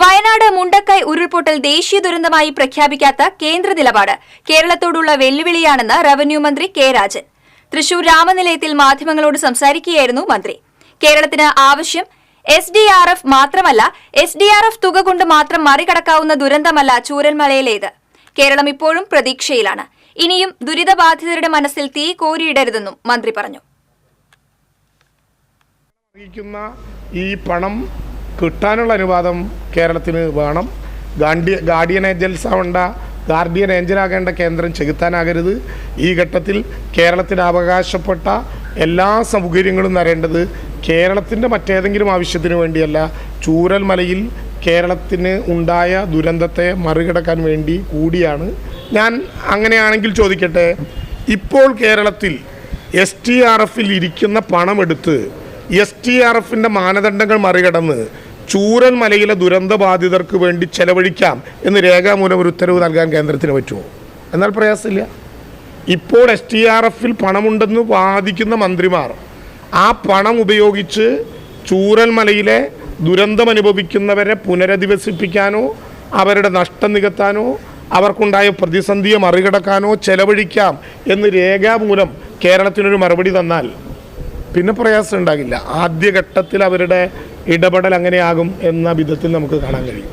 വയനാട് മുണ്ടക്കൈ ഉരുൾപൊട്ടൽ ദേശീയ ദുരന്തമായി പ്രഖ്യാപിക്കാത്ത കേന്ദ്ര നിലപാട്. കേരളത്തോടുള്ള വെല്ലുവിളിയാണെന്ന് റവന്യൂ മന്ത്രി കെ രാജൻ. തൃശൂർ രാമനിലയത്തിൽ മാധ്യമങ്ങളോട് സംസാരിക്കുകയായിരുന്നു മന്ത്രി. കേരളത്തിന് ആവശ്യം എസ് ഡി ആർ എഫ് മാത്രമല്ല എസ് ഡി ആർ എഫ് തുക കൊണ്ട് മാത്രം മറികടക്കാവുന്ന ദുരന്തമല്ല ചൂരൽമലയിലേത്. കേരളം ഇപ്പോഴും പ്രതീക്ഷയിലാണ്. ഇനിയും ദുരിതബാധിതരുടെ മനസ്സിൽ തീ കോരിയിടരുതെന്നും മന്ത്രി പറഞ്ഞു. ഈ പണം കിട്ടാനുള്ള അനുവാദം കേരളത്തിന് വേണം. ഗാഡി ഗാർഡിയൻ ഏഞ്ചൽസ് ആവേണ്ട ഗാർഡിയൻ ഏഞ്ചലാകേണ്ട കേന്ദ്രം ചെകുത്താനാകരുത്. ഈ ഘട്ടത്തിൽ കേരളത്തിന് അവകാശപ്പെട്ട എല്ലാ സൗകര്യങ്ങളും തരേണ്ടത് കേരളത്തിന്റെ മറ്റേതെങ്കിലും ആവശ്യത്തിന് വേണ്ടിയല്ല. ചൂരൽ മലയിൽ കേരളത്തിന് ഉണ്ടായ ദുരന്തത്തെ മറികടക്കാൻ വേണ്ടി കൂടിയാണ്. ഞാൻ അങ്ങനെയാണെങ്കിൽ ചോദിക്കട്ടെ ഇപ്പോൾ കേരളത്തിൽ എസ് ടി ആർ എഫിൽ ഇരിക്കുന്ന പണമെടുത്ത് എസ് ടി ആർ എഫിന്റെ മാനദണ്ഡങ്ങൾ മറികടന്ന് ചൂരൽ മലയിലെ ദുരന്ത ബാധിതർക്ക് വേണ്ടി ചെലവഴിക്കാം എന്ന് രേഖാമൂലം ഒരു ഉത്തരവ് നൽകാൻ കേന്ദ്രത്തിന് പറ്റുമോ? എന്നാൽ പ്രയാസമില്ല. ഇപ്പോൾ എസ് ടി ആർ എഫിൽ പണമുണ്ടെന്ന് വാദിക്കുന്ന മന്ത്രിമാർ ആ പണം ഉപയോഗിച്ച് ചൂരൽമലയിലെ ദുരന്തം അനുഭവിക്കുന്നവരെ പുനരധിവസിപ്പിക്കാനോ അവരുടെ നഷ്ടം നികത്താനോ അവർക്കുണ്ടായ പ്രതിസന്ധിയെ മറികടക്കാനോ ചെലവഴിക്കാം എന്ന് രേഖാമൂലം കേരളത്തിനൊരു മറുപടി തന്നാൽ പിന്നെ പ്രയാസം ഉണ്ടാകില്ല. ആദ്യഘട്ടത്തിൽ അവരുടെ ഇടപെടൽ അങ്ങനെയാകും എന്ന വിധത്തിൽ നമുക്ക് കാണാൻ കഴിയും.